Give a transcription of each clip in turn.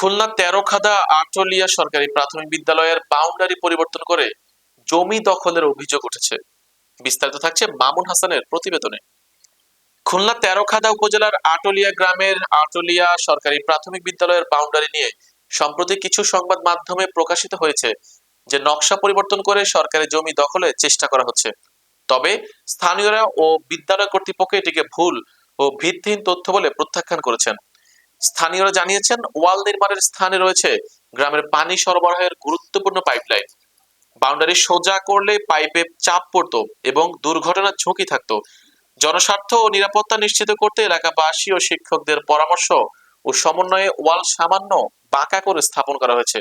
খুলনা তেরোখাদা আটলিয়া সরকারি প্রাথমিক বিদ্যালয়ের বাউন্ডারি পরিবর্তন করে জমি দখলের অভিযোগ উঠেছে। বিস্তারিত থাকছে মামুন হাসানের প্রতিবেদনে। খুলনা তেরোখাদা উপজেলার আটলিয়া গ্রামের আটলিয়া সরকারি প্রাথমিক বিদ্যালয়ের বাউন্ডারি নিয়ে সম্প্রতি কিছু সংবাদ মাধ্যমে প্রকাশিত হয়েছে যে নকশা পরিবর্তন করে সরকারি জমি দখলের চেষ্টা করা হচ্ছে। তবে স্থানীয়রা ও বিদ্যালয় কর্তৃপক্ষ এটিকে ভুল ও ভিত্তিহীন তথ্য বলে প্রত্যাখ্যান করেছেন। স্থানীয়রা জানিয়েছেন, ওয়াল নির্মাণের স্থানে রয়েছে গ্রামের পানি সরবরাহের গুরুত্বপূর্ণ পাইপলাইন। বাউন্ডারি সোজা করলে পাইপে চাপ পড়তো এবং দুর্ঘটনার ঝুঁকি থাকতো। জনস্বার্থ ও নিরাপত্তা নিশ্চিত করতে এলাকাবাসী ও শিক্ষকদের পরামর্শ ও সমন্বয়ে ওয়াল সামান্য বাঁকা করে স্থাপন করা হয়েছে।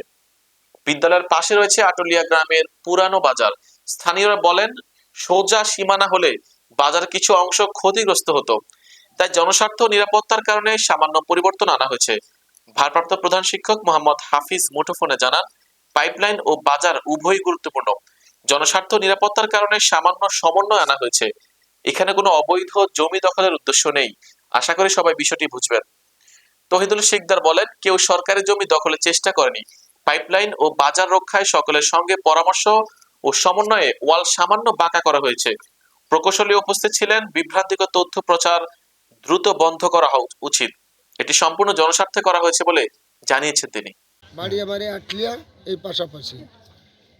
বিদ্যালয়ের পাশে রয়েছে আটলিয়া গ্রামের পুরানো বাজার। স্থানীয়রা বলেন, সোজা সীমানা হলে বাজার কিছু অংশ ক্ষতিগ্রস্ত হতো। তাই জনস্বার্থ নিরাপত্তার কারণে সামান্য পরিবর্তন আনা হয়েছে। ভারপ্রাপ্ত প্রধান শিক্ষক মোহাম্মদ হাফিজ মুঠোফোনে জানান, পাইপলাইন ও বাজার উভয়ই গুরুত্বপূর্ণ। জনস্বার্থ নিরাপত্তার কারণে সামান্য সমন্বয় আনা হয়েছে। এখানে কোনো অবৈধ জমি দখলের উদ্দেশ্য নেই। আশা করি সবাই বিষয়টি বুঝবেন। তহিদুল শিকদার বলেন, কেউ সরকারি জমি দখলের চেষ্টা করেনি। পাইপলাইন ও বাজার রক্ষায় সকলের সঙ্গে পরামর্শ ও সমন্বয়ে ওয়াল সামান্য বাঁকা করা হয়েছে। প্রকৌশলী উপস্থিত ছিলেন বিভ্রান্তিকর তথ্য প্রচার দ্রুত বন্ধ করা উচিত। এটি সম্পূর্ণ জনস্বার্থে করা হয়েছে বলে জানিয়েছেন তিনি। বাড়ি বাড়ি আটলিয়া এই পাশাপাশি।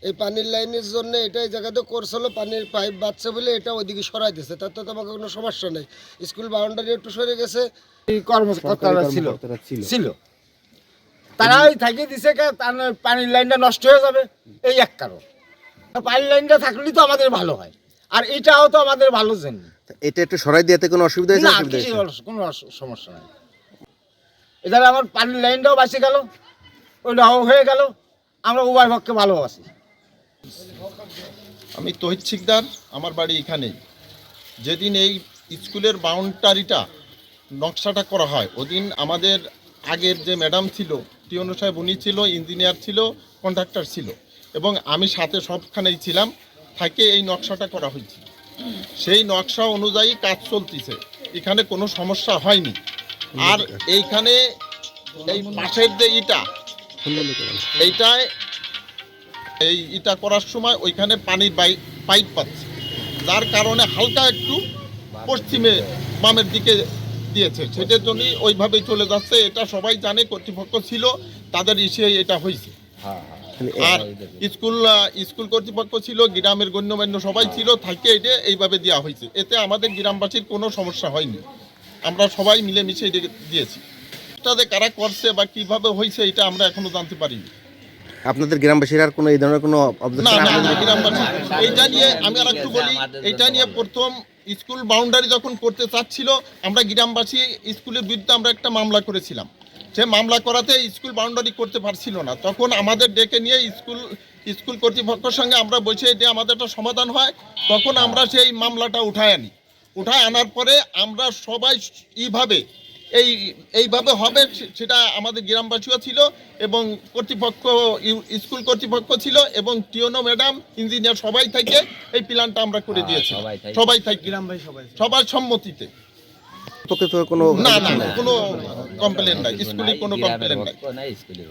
এই পানির লাইনের জন্য এটা এই জায়গাতে করছিল পানির পাইপ বাচ্চা বলে এটা ওইদিকে সরাই দিয়েছে। তার তো আমাকে কোনো সমস্যা নেই। স্কুল বাউন্ডারি একটু সরে গেছে এই কর্মকর্তারা ছিল। ছিল। তারা ওই থাকিয়ে দিছে কে তার পানির লাইনটা নষ্ট হয়ে যাবে এই এক কারণ। পানির লাইনটা থাকলেই তো আমাদের ভালো হয়। আর এটাও তো আমাদের ভালো জন্য এটা একটু সরাই দিতে কোনো অসুবিধা হয়েছে না কিছু কোনো সমস্যা নাই। এখানে আমার পানির লাইনটাও বাঁচে গেল ওইটাও হয়ে গেল আমরা উভয় পক্ষে ভালো আছি আমি তহিদ শিকদার আমার বাড়ি এখানেই। যেদিন এই স্কুলের বাউন্ডারিটা নকশাটা করা হয় ওদিন আমাদের আগের যে ম্যাডাম ছিল টিওনো সাহেব উনি ছিল ইঞ্জিনিয়ার ছিল কন্ট্রাক্টর ছিল। এবং আমি সাথে সবখানেই ছিলাম। থাকে এই নকশাটা করা হয়েছে। সেই নকশা অনুযায়ী কাজ চলতেছে। এখানে কোনো সমস্যা হয়নি। আর এইখানে এই পাশের যে ইটা এইটায় এই ইটা করার সময় ওইখানে পানির পাইপ পাচ্ছে। যার কারণে হালকা একটু পশ্চিমে বামের দিকে দিয়েছে। সেটার জন্যই ওইভাবেই চলে যাচ্ছে। এটা সবাই জানে, কর্তৃপক্ষ ছিল, তাদের ইসে এটা হয়েছে। মানে আর স্কুল স্কুল কর্তৃপক্ষ ছিল গ্রামের গণ্যমান্য সবাই ছিল থাকে এটা এইভাবে দেওয়া হয়েছে। এতে আমাদের গ্রামবাসীর কোনো সমস্যা হয়নি। আমরা সবাই মিলেমিশে এটা দিয়েছি। তাদের কারা করছে বা কীভাবে হয়েছে এটা আমরা এখনও জানতে পারিনি। আপনাদের গ্রামবাসীর আর কোনো এই ধরনের কোনো এইটা নিয়ে আমি আর একটু বলি এইটা নিয়ে প্রথম স্কুল বাউন্ডারি যখন করতে চাচ্ছিল আমরা গ্রামবাসী স্কুলের বিরুদ্ধে আমরা একটা মামলা করেছিলাম। সে মামলা করাতে স্কুল বাউন্ডারি করতে পারছিল না। তখন আমাদের ডেকে নিয়ে স্কুল স্কুল কর্তৃপক্ষের সঙ্গে আমরা বসে যে আমাদের একটা সমাধান হয় তখন আমরা সেই মামলাটা উঠায় আনি। উঠায় আনার পরে আমরা সবাই এইভাবে এই এইভাবে হবে সে- সেটা আমাদের গ্রামবাসীও ছিল এবং কর্তৃপক্ষ স্কুল কর্তৃপক্ষ ছিল এবং টিওনো ম্যাডাম ইঞ্জিনিয়ার সবাই থেকে এই প্ল্যানটা আমরা করে দিয়েছি সবাই থেকে। গ্রামবাসী সবাই সবার সম্মতিতে। পক্ষে তো কোনো না না নাই। কোনো কমপ্লেন নাই স্কুলে কোনো কমপ্লেন নাই নাই স্কুলের